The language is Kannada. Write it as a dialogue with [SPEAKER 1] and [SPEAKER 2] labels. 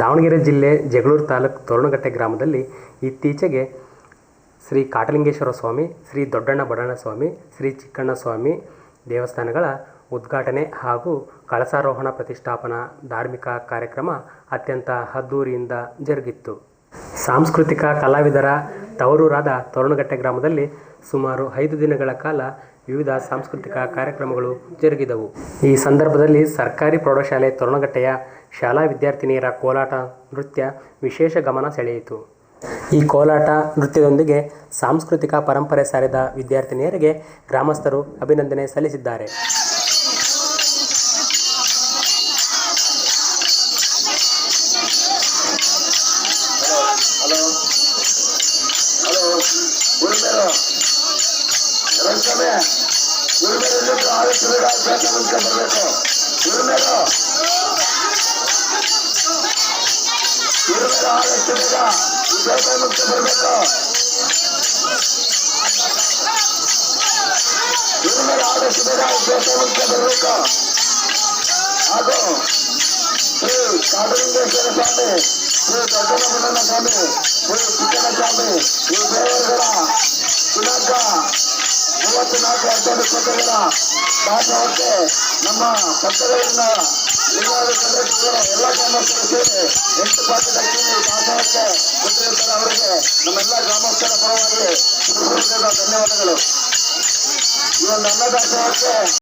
[SPEAKER 1] ದಾವಣಗೆರೆ ಜಿಲ್ಲೆ ಜಗಳೂರು ತಾಲೂಕು ತೋರಣಗಟ್ಟೆ ಗ್ರಾಮದಲ್ಲಿ ಇತ್ತೀಚೆಗೆ ಶ್ರೀ ಕಾಟಲಿಂಗೇಶ್ವರ ಸ್ವಾಮಿ, ಶ್ರೀ ದೊಡ್ಡಣ್ಣ ಬಡಣ್ಣ ಸ್ವಾಮಿ, ಶ್ರೀ ಚಿಕ್ಕಣ್ಣ ಸ್ವಾಮಿ ದೇವಸ್ಥಾನಗಳ ಉದ್ಘಾಟನೆ ಹಾಗೂ ಕಳಸಾರೋಹಣ ಪ್ರತಿಷ್ಠಾಪನಾ ಧಾರ್ಮಿಕ ಕಾರ್ಯಕ್ರಮ ಅತ್ಯಂತ ಅದ್ದೂರಿಯಿಂದ ಜರುಗಿತ್ತು. ಸಾಂಸ್ಕೃತಿಕ ಕಲಾವಿದರ ತವರೂರಾದ ತೋರಣಗಟ್ಟೆ ಗ್ರಾಮದಲ್ಲಿ ಸುಮಾರು ಐದು ದಿನಗಳ ಕಾಲ ವಿವಿಧ ಸಾಂಸ್ಕೃತಿಕ ಕಾರ್ಯಕ್ರಮಗಳು ಜರುಗಿದವು. ಈ ಸಂದರ್ಭದಲ್ಲಿ ಸರ್ಕಾರಿ ಪ್ರೌಢಶಾಲೆ ತೋರಣಗಟ್ಟೆಯ ಶಾಲಾ ವಿದ್ಯಾರ್ಥಿನಿಯರ ಕೋಲಾಟ ನೃತ್ಯ ವಿಶೇಷ ಗಮನ ಸೆಳೆಯಿತು. ಈ ಕೋಲಾಟ ನೃತ್ಯದೊಂದಿಗೆ ಸಾಂಸ್ಕೃತಿಕ ಪರಂಪರೆ ಸಾರಿದ ವಿದ್ಯಾರ್ಥಿನಿಯರಿಗೆ ಗ್ರಾಮಸ್ಥರು ಅಭಿನಂದನೆ ಸಲ್ಲಿಸಿದ್ದಾರೆ.
[SPEAKER 2] रस्ते में गुरु मेरे जो आगे चलेगा पैसा बंद कर देखो गुरु श्री काटलिंगेश्वर स्वामी स्वामी स्वामी ಮೂವತ್ತು ನಾಲ್ಕು ಹದಿನೈದು ಇಪ್ಪತ್ತೈದರ ದಾಸೋಹಕ್ಕೆ ನಮ್ಮ ಪಕ್ಕದಲ್ಲಿನ ಎಲ್ಲಾ ಗ್ರಾಮಸ್ಥರು ಸೇರಿ ಎಂಟು ಪಾಠದ ದಾಸೋಹಕ್ಕೆ ಕೊಟ್ಟಿರ್ತಾರೆ ಅವರಿಗೆ. ನಮ್ಮೆಲ್ಲ ಗ್ರಾಮಸ್ಥರ ಪರವಾಗಿ ಧನ್ಯವಾದಗಳು. ಈ ಒಂದು ಅನ್ನದಾಸೋಹಕ್ಕೆ